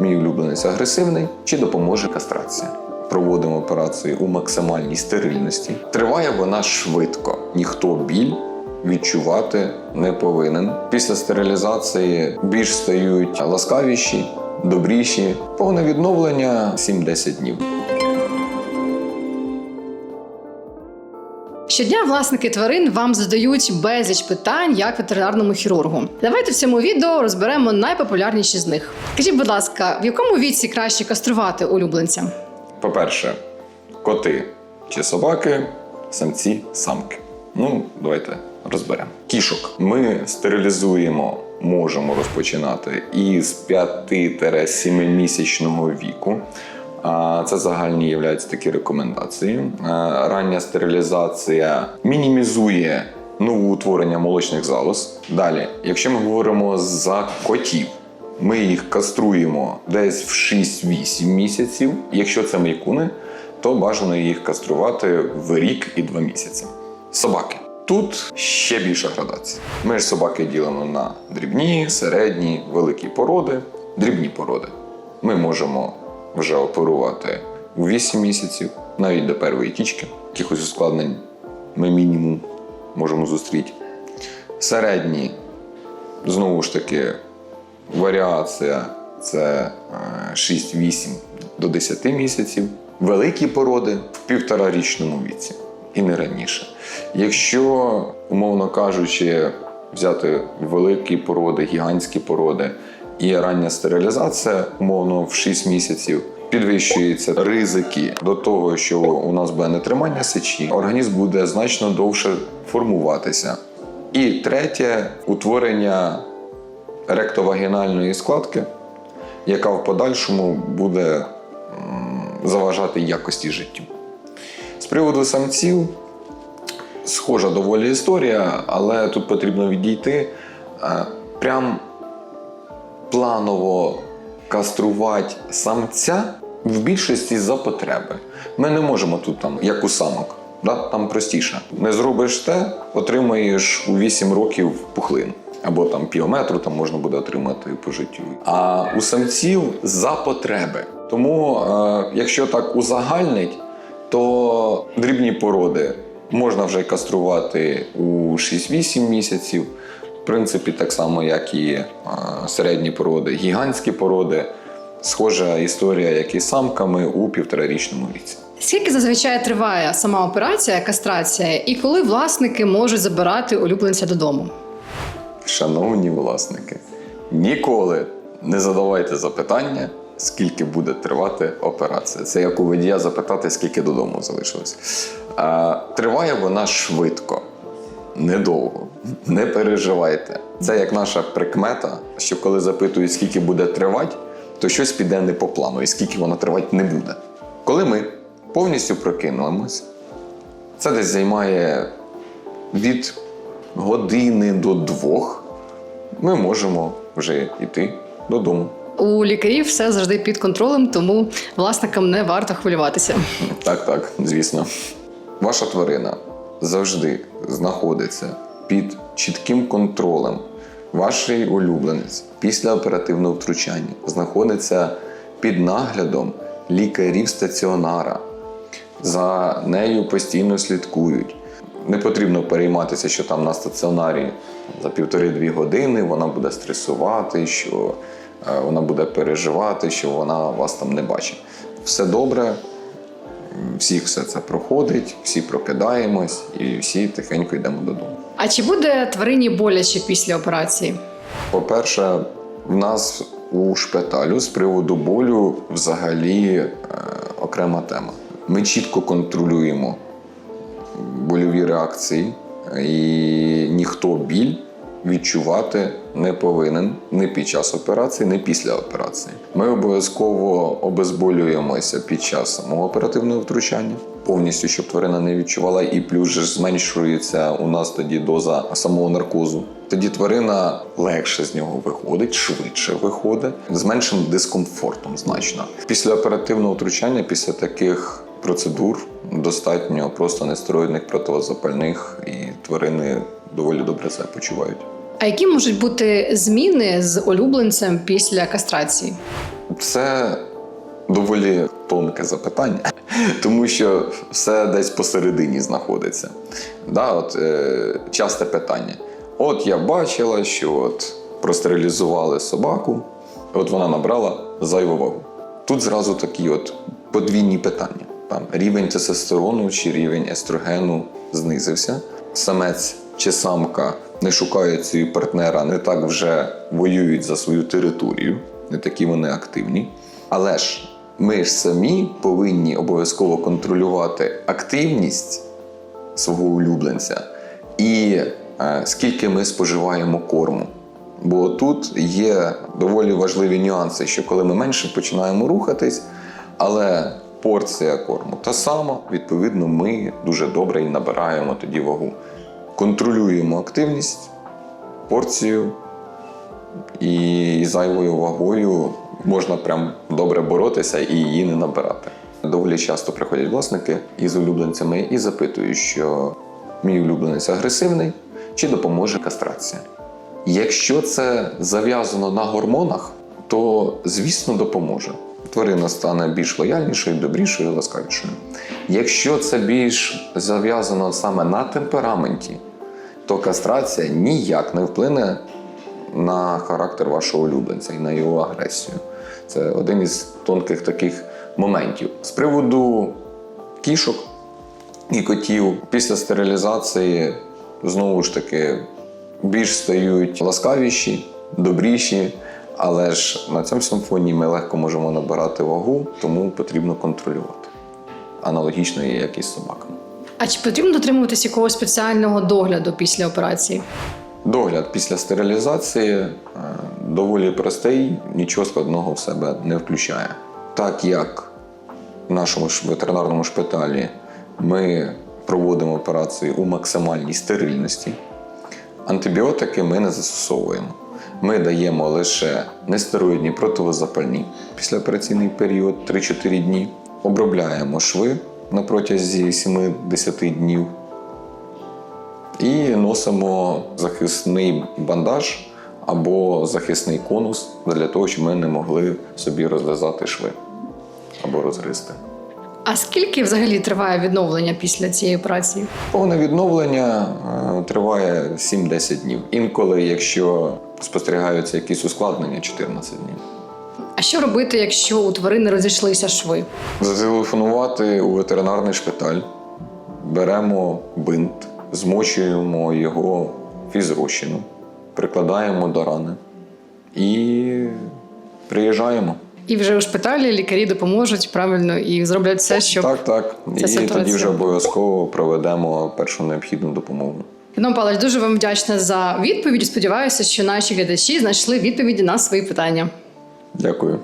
мій улюбленець агресивний чи допоможе кастрація. Проводимо операцію у максимальній стерильності. Триває вона швидко. Ніхто біль відчувати не повинен. Після стерилізації більш стають ласкавіші, добріші. Повне відновлення 7-10 днів. Щодня власники тварин вам задають безліч питань як ветеринарному хірургу. Давайте в цьому відео розберемо найпопулярніші з них. Скажіть, будь ласка, в якому віці краще каструвати улюбленця? По-перше, коти чи собаки, самці, самки. Ну, давайте розберемо. Кішок ми стерилізуємо, можемо розпочинати із 5-7 місячного віку. Це загальні являються такі рекомендації. Рання стерилізація мінімізує новоутворення молочних залоз. Далі, якщо ми говоримо за котів, ми їх каструємо десь в 6-8 місяців. Якщо це мейкуни, то бажано їх каструвати в рік і 2 місяці. Собаки. Тут ще більша градація. Ми ж собаки ділимо на дрібні, середні, великі породи. Дрібні породи. Ми можемо вже оперувати у 8 місяців, навіть до першої тічки. Якихось ускладнень ми мінімум можемо зустріти. Середні, знову ж таки, варіація це е, 6-8 до 10 місяців. Великі породи в півторарічному віці і не раніше. Якщо, умовно кажучи, взяти великі породи, гігантські породи і рання стерилізація, умовно в 6 місяців. Підвищуються ризики до того, що у нас буде нетримання сечі, організм буде значно довше формуватися. І третє утворення ректовагінальної складки, яка в подальшому буде заважати якості життю. З приводу самців, схожа доволі історія, але тут потрібно відійти. Е, Прям планово каструвати самця в більшості за потреби. Ми не можемо тут там, як у самок. Да? Там простіше. Не зробиш те, отримаєш у 8 років пухлин. Або там півметру там можна буде отримати по життю. А у самців за потреби. Тому, е, якщо так узагальнить, то дрібні породи можна вже каструвати у 6-8 місяців. В принципі, так само, як і е, середні породи, гігантські породи. Схожа історія, як і з самками у півторарічному віці. Скільки зазвичай триває сама операція, кастрація, і коли власники можуть забирати улюбленця додому? Шановні власники, ніколи не задавайте запитання, скільки буде тривати операція. Це як у водія запитати, скільки додому залишилось. Триває вона швидко, недовго. Не переживайте. Це як наша прикмета, що коли запитують, скільки буде тривати, то щось піде не по плану, і скільки вона тривати не буде. Коли ми повністю прокинулимось, це десь займає від години до двох. Ми можемо вже йти додому. У лікарів все завжди під контролем, тому власникам не варто хвилюватися. Так, так, звісно. Ваша тварина завжди знаходиться під чітким контролем. Ваш улюбленець після оперативного втручання знаходиться під наглядом лікарів стаціонара. За нею постійно слідкують. Не потрібно перейматися, що там на стаціонарі за півтори-дві години вона буде стресувати, що е, вона буде переживати, що вона вас там не бачить. Все добре, всіх все це проходить, всі прокидаємось і всі тихенько йдемо додому. А чи буде тварині боляче після операції? По-перше, в нас у шпиталю з приводу болю взагалі е, окрема тема. Ми чітко контролюємо больові реакції, і ніхто біль відчувати не повинен ні під час операції, ні після операції. Ми обов'язково обезболюємося під час самого оперативного втручання, повністю, щоб тварина не відчувала, і плюс же зменшується у нас тоді доза самого наркозу. Тоді тварина легше з нього виходить, швидше виходить, з меншим дискомфортом значно. Після оперативного втручання, після таких процедур достатньо просто нестероїдних протизапальних, і тварини доволі добре себе почувають. А які можуть бути зміни з улюбленцем після кастрації? Це доволі тонке запитання, тому що все десь посередині знаходиться. Да, от, е, часте питання. От я бачила, що от простерилізували собаку, от вона набрала зайву вагу. Тут зразу такі от подвійні питання. Там рівень тестостерону чи рівень естрогену знизився. Самець чи самка не шукають собі партнера, не так вже воюють за свою територію, не такі вони активні. Але ж ми ж самі повинні обов'язково контролювати активність свого улюбленця і е, скільки ми споживаємо корму. Бо тут є доволі важливі нюанси, що коли ми менше починаємо рухатись, але порція корму та сама, відповідно, ми дуже добре і набираємо тоді вагу. Контролюємо активність, порцію і зайвою вагою можна прям добре боротися і її не набирати. Доволі часто приходять власники із улюбленцями і запитують, що мій улюбленець агресивний чи допоможе кастрація. Якщо це зав'язано на гормонах, то звісно допоможе. Тварина стане більш лояльнішою, добрішою, ласкавішою. Якщо це більш зав'язано саме на темпераменті, то кастрація ніяк не вплине на характер вашого улюбленця і на його агресію. Це один із тонких таких моментів. З приводу кішок і котів після стерилізації знову ж таки більш стають ласкавіші, добріші, але ж на цьому всьому фоні ми легко можемо набирати вагу, тому потрібно контролювати. Аналогічно є як і з собаками. А чи потрібно дотримуватись якогось спеціального догляду після операції? Догляд після стерилізації е, доволі простий, нічого складного в себе не включає. Так як в нашому ветеринарному шпиталі ми проводимо операції у максимальній стерильності, антибіотики ми не застосовуємо. Ми даємо лише нестероїдні противозапальні післяопераційний період 3-4 дні. Обробляємо шви на протязі 7-10 днів і носимо захисний бандаж або захисний конус для того, щоб ми не могли собі розв'язати шви або розгризти. А скільки взагалі триває відновлення після цієї операції? Повне відновлення е, триває 7-10 днів. Інколи, якщо спостерігаються якісь ускладнення, 14 днів. А що робити, якщо у тварини розійшлися шви? Зателефонувати у ветеринарний шпиталь, беремо бинт, змочуємо його фізрозчину, прикладаємо до рани і приїжджаємо. І вже у шпиталі лікарі допоможуть правильно і зроблять все, щоб Так, так. Ця і ситуація. тоді вже обов'язково проведемо першу необхідну допомогу. Павло Павлович, дуже вам вдячна за відповідь. Сподіваюся, що наші глядачі знайшли відповіді на свої питання. Дякую.